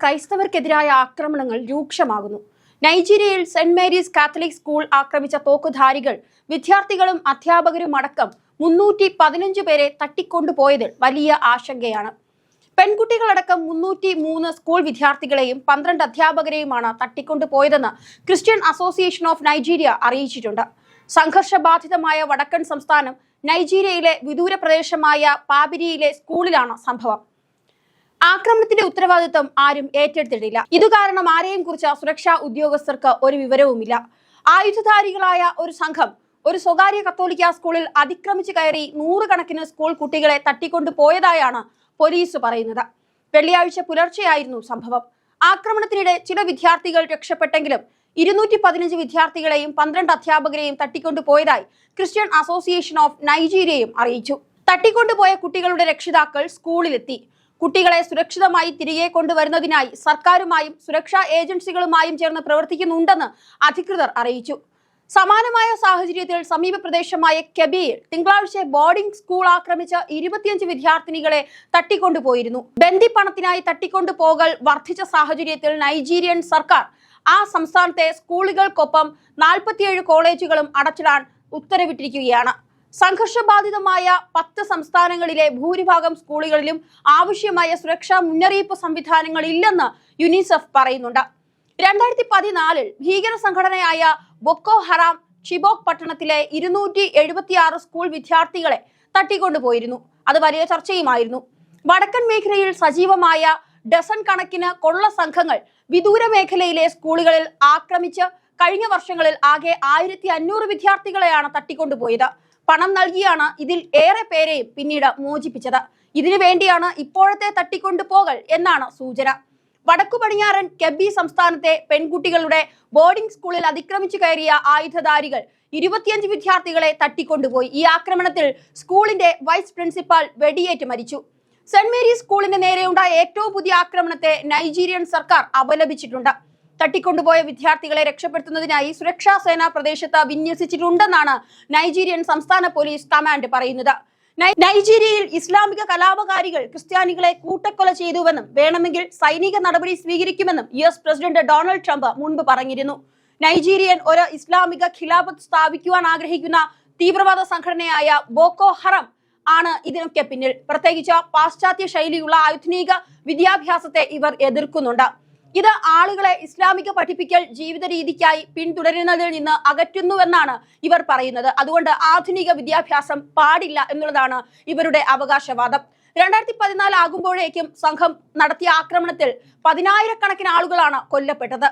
ക്രൈസ്തവർക്കെതിരായ ആക്രമണങ്ങൾ രൂക്ഷമാകുന്നു. നൈജീരിയയിൽ സെന്റ് മേരീസ് കാത്തലിക് സ്കൂൾ ആക്രമിച്ച തോക്കുധാരികൾ വിദ്യാർത്ഥികളും അധ്യാപകരും അടക്കം മുന്നൂറ്റി പതിനഞ്ച് പേരെ തട്ടിക്കൊണ്ടുപോയതിൽ വലിയ ആശങ്കയാണ്. പെൺകുട്ടികളടക്കം മുന്നൂറ്റി മൂന്ന് സ്കൂൾ വിദ്യാർത്ഥികളെയും പന്ത്രണ്ട് അധ്യാപകരെയുമാണ് തട്ടിക്കൊണ്ടുപോയതെന്ന് ക്രിസ്ത്യൻ അസോസിയേഷൻ ഓഫ് നൈജീരിയ അറിയിച്ചിട്ടുണ്ട്. സംഘർഷബാധിതമായ വടക്കൻ സംസ്ഥാനം നൈജീരിയയിലെ വിദൂര പ്രദേശമായ പാബിരിയിലെ സ്കൂളിലാണ് സംഭവം. ആക്രമണത്തിന്റെ ഉത്തരവാദിത്വം ആരും ഏറ്റെടുത്തിട്ടില്ല. ഇതു കാരണം ആരെയും കുറിച്ച് സുരക്ഷാ ഉദ്യോഗസ്ഥർക്ക് ഒരു വിവരവുമില്ല. ആയുധധാരികളായ ഒരു സംഘം ഒരു സ്വകാര്യ കത്തോലിക്ക സ്കൂളിൽ അതിക്രമിച്ചു കയറി നൂറുകണക്കിന് സ്കൂൾ കുട്ടികളെ തട്ടിക്കൊണ്ടു പോയതായാണ് പോലീസ് പറയുന്നത്. വെള്ളിയാഴ്ച പുലർച്ചെയായിരുന്നു സംഭവം. ആക്രമണത്തിനിടെ ചില വിദ്യാർത്ഥികൾ രക്ഷപ്പെട്ടെങ്കിലും ഇരുന്നൂറ്റി പതിനഞ്ച് വിദ്യാർത്ഥികളെയും പന്ത്രണ്ട് അധ്യാപകരെയും തട്ടിക്കൊണ്ടുപോയതായി ക്രിസ്ത്യൻ അസോസിയേഷൻ ഓഫ് നൈജീരിയയും അറിയിച്ചു. തട്ടിക്കൊണ്ടുപോയ കുട്ടികളുടെ രക്ഷിതാക്കൾ സ്കൂളിലെത്തി. കുട്ടികളെ സുരക്ഷിതമായി തിരികെ കൊണ്ടുവരുന്നതിനായി സർക്കാരുമായും സുരക്ഷാ ഏജൻസികളുമായും ചേർന്ന് പ്രവർത്തിക്കുന്നുണ്ടെന്ന് അധികൃതർ അറിയിച്ചു. സമാനമായ സാഹചര്യത്തിൽ സമീപ പ്രദേശമായ കെബിയിൽ തിങ്കളാഴ്ച ബോർഡിംഗ് സ്കൂൾ ആക്രമിച്ച ഇരുപത്തിയഞ്ച് വിദ്യാർത്ഥിനികളെ തട്ടിക്കൊണ്ടുപോയിരുന്നു. ബന്ദിപ്പണത്തിനായി തട്ടിക്കൊണ്ടുപോകൽ വർദ്ധിച്ച സാഹചര്യത്തിൽ നൈജീരിയൻ സർക്കാർ ആ സംസ്ഥാനത്തെ സ്കൂളുകൾക്കൊപ്പം നാൽപ്പത്തിയേഴ് കോളേജുകളും അടച്ചിടാൻ ഉത്തരവിട്ടിരിക്കുകയാണ്. സംഘർഷബാധിതമായ പത്ത് സംസ്ഥാനങ്ങളിലെ ഭൂരിഭാഗം സ്കൂളുകളിലും ആവശ്യമായ സുരക്ഷാ മുന്നറിയിപ്പ് സംവിധാനങ്ങൾ ഇല്ലെന്ന് യുനിസെഫ് പറയുന്നുണ്ട്. രണ്ടായിരത്തി പതിനാലിൽ ഭീകര സംഘടനയായ ബൊക്കോ ഹറാം ചിബോക് പട്ടണത്തിലെ ഇരുന്നൂറ്റി എഴുപത്തിയാറ് സ്കൂൾ വിദ്യാർത്ഥികളെ തട്ടിക്കൊണ്ടുപോയിരുന്നു. അത് വലിയ ചർച്ചയുമായിരുന്നു. വടക്കൻ മേഖലയിൽ സജീവമായ ഡസൺ കണക്കിന് കൊള്ള സംഘങ്ങൾ വിദൂര മേഖലയിലെ സ്കൂളുകളിൽ ആക്രമിച്ച് കഴിഞ്ഞ വർഷങ്ങളിൽ ആകെ ആയിരത്തി അഞ്ഞൂറ് വിദ്യാർത്ഥികളെയാണ് തട്ടിക്കൊണ്ടുപോയത്. പണം നൽകിയാണ് ഇതിൽ ഏറെ പേരെയും പിന്നീട് മോചിപ്പിച്ചത്. ഇതിനു വേണ്ടിയാണ് ഇപ്പോഴത്തെ തട്ടിക്കൊണ്ടുപോകൽ എന്നാണ് സൂചന. വടക്കു പടിഞ്ഞാറൻ കെബി സംസ്ഥാനത്തെ പെൺകുട്ടികളുടെ ബോർഡിംഗ് സ്കൂളിൽ അതിക്രമിച്ചു കയറിയ ആയുധധാരികൾ ഇരുപത്തിയഞ്ച് വിദ്യാർത്ഥികളെ തട്ടിക്കൊണ്ടുപോയി. ഈ ആക്രമണത്തിൽ സ്കൂളിന്റെ വൈസ് പ്രിൻസിപ്പാൾ വെടിയേറ്റ് മരിച്ചു. സെന്റ് മേരീസ് സ്കൂളിന് നേരെയുണ്ടായ ഏറ്റവും പുതിയ ആക്രമണത്തെ നൈജീരിയൻ സർക്കാർ അപലപിച്ചിട്ടുണ്ട്. തട്ടിക്കൊണ്ടുപോയ വിദ്യാർത്ഥികളെ രക്ഷപ്പെടുത്തുന്നതിനായി സുരക്ഷാ സേന പ്രദേശത്ത് വിന്യസിച്ചിട്ടുണ്ടെന്നാണ് നൈജീരിയൻ സംസ്ഥാന പോലീസ് കമാൻഡ് പറയുന്നത്. നൈജീരിയയിൽ ഇസ്ലാമിക കലാപകാരികൾ ക്രിസ്ത്യാനികളെ കൂട്ടക്കൊല ചെയ്തുവെന്നും വേണമെങ്കിൽ സൈനിക നടപടി സ്വീകരിക്കുമെന്നും U S president Donald Trump മുൻപ് പറഞ്ഞിരുന്നു. നൈജീരിയൻ ഒരു ഇസ്ലാമിക ഖിലാഫത്ത് സ്ഥാപിക്കുവാൻ ആഗ്രഹിക്കുന്ന തീവ്രവാദ സംഘടനയായ ബോക്കോ ഹറം ആണ് ഇതിനൊക്കെ പിന്നിൽ. പ്രത്യേകിച്ച് പാശ്ചാത്യ ശൈലിയുള്ള ആധുനിക വിദ്യാഭ്യാസത്തെ ഇവർ എതിർക്കുന്നുണ്ട്. ഇത് ആളുകളെ ഇസ്ലാമിക പഠിപ്പിക്കൽ ജീവിത രീതിക്കായി പിന്തുടരുന്നതിൽ നിന്ന് അകറ്റുന്നുവെന്നാണ് ഇവർ പറയുന്നത്. അതുകൊണ്ട് ആധുനിക വിദ്യാഭ്യാസം പാടില്ല എന്നുള്ളതാണ് ഇവരുടെ അവകാശവാദം. രണ്ടായിരത്തി പതിനാല് ആകുമ്പോഴേക്കും സംഘം നടത്തിയ ആക്രമണത്തിൽ പതിനായിരക്കണക്കിന് ആളുകളാണ് കൊല്ലപ്പെട്ടത്.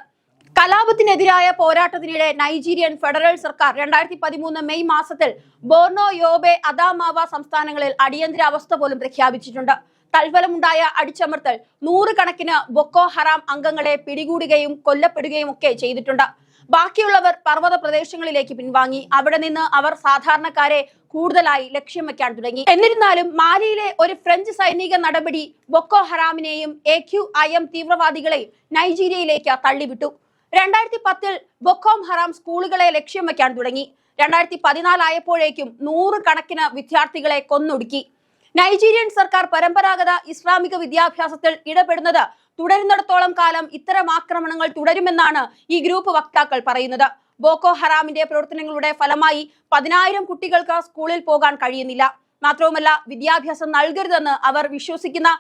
കലാപത്തിനെതിരായ പോരാട്ടത്തിനിടെ നൈജീരിയൻ ഫെഡറൽ സർക്കാർ രണ്ടായിരത്തി പതിമൂന്ന് മെയ് മാസത്തിൽ ബോർണോ യോബെ അദാമാവ സംസ്ഥാനങ്ങളിൽ അടിയന്തരാവസ്ഥ പോലും പ്രഖ്യാപിച്ചിട്ടുണ്ട്. തൽഫലമുണ്ടായ അടിച്ചമർത്തൽ. നൂറുകണക്കിന് ബൊക്കോ ഹറാം അംഗങ്ങളെ പിടികൂടുകയും കൊല്ലപ്പെടുകയും ഒക്കെ ചെയ്തിട്ടുണ്ട്. ബാക്കിയുള്ളവർ പർവത പ്രദേശങ്ങളിലേക്ക് പിൻവാങ്ങി. അവിടെ നിന്ന് അവർ സാധാരണക്കാരെ കൂടുതലായി ലക്ഷ്യം വെക്കാൻ തുടങ്ങി. എന്നിരുന്നാലും മാലിയിലെ ഒരു ഫ്രഞ്ച് സൈനിക നടപടി ബൊക്കോ ഹറാമിനെയും എ ക്യു ഐ എം തീവ്രവാദികളെയും നൈജീരിയയിലേക്ക് തള്ളിവിട്ടു. രണ്ടായിരത്തി പത്തിൽ ബൊക്കോം ഹറാം സ്കൂളുകളെ ലക്ഷ്യം വെക്കാൻ തുടങ്ങി. രണ്ടായിരത്തി പതിനാലായപ്പോഴേക്കും നൂറുകണക്കിന് വിദ്യാർത്ഥികളെ കൊന്നൊടുക്കി. നൈജീരിയൻ സർക്കാർ പരമ്പരാഗത ഇസ്ലാമിക വിദ്യാഭ്യാസത്തിൽ ഇടപെടുന്നത് തുടരുന്നിടത്തോളം കാലം ഇത്തരം ആക്രമണങ്ങൾ തുടരുമെന്നാണ് ഈ ഗ്രൂപ്പ് വക്താക്കൾ പറയുന്നത്. ബോക്കോ ഹറാമിന്റെ പ്രവർത്തനങ്ങളുടെ ഫലമായി പതിനായിരം കുട്ടികൾക്ക് സ്കൂളിൽ പോകാൻ കഴിയുന്നില്ല. മാത്രവുമല്ല വിദ്യാഭ്യാസം നൽകരുതെന്ന് അവർ വിശ്വസിക്കുന്ന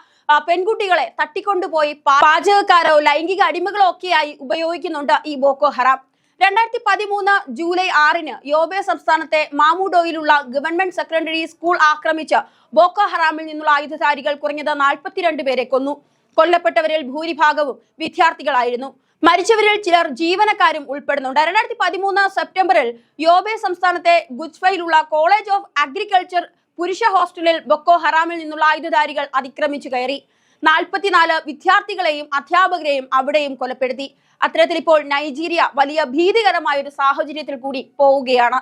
പെൺകുട്ടികളെ തട്ടിക്കൊണ്ടുപോയി പാചകക്കാരോ ലൈംഗിക അടിമകളോ ഒക്കെയായി ഉപയോഗിക്കുന്നുണ്ട് ഈ ബോക്കോ ഹറാം. രണ്ടായിരത്തി പതിമൂന്ന് ജൂലൈ ആറിന് യോബെ സംസ്ഥാനത്തെ മാമുഡോയിലുള്ള ഗവൺമെന്റ് സെക്രട്ടറി സ്കൂൾ ആക്രമിച്ച് ബോക്കോ ഹറാമിൽ നിന്നുള്ള ആയുധധാരികൾ കുറഞ്ഞത് നാൽപ്പത്തിരണ്ട് പേരെ കൊന്നു. കൊല്ലപ്പെട്ടവരിൽ ഭൂരിഭാഗവും വിദ്യാർത്ഥികളായിരുന്നു. മരിച്ചവരിൽ ചിലർ ജീവനക്കാരും ഉൾപ്പെടുന്നുണ്ട്. രണ്ടായിരത്തി പതിമൂന്ന് സെപ്റ്റംബറിൽ യോബെ സംസ്ഥാനത്തെ ഗുജ്ഫയിലുള്ള കോളേജ് ഓഫ് അഗ്രികൾച്ചർ പുരുഷ ഹോസ്റ്റലിൽ ബൊക്കോ ഹറാമിൽ നിന്നുള്ള ആയുധധാരികൾ അതിക്രമിച്ചു കയറി. നാൽപ്പത്തിനാല് വിദ്യാർത്ഥികളെയും അധ്യാപകരെയും അവിടെയും കൊലപ്പെടുത്തി. അത്തരത്തിൽ ഇപ്പോൾ നൈജീരിയ വലിയ ഭീതികരമായ ഒരു സാഹചര്യത്തിൽ കൂടി പോവുകയാണ്.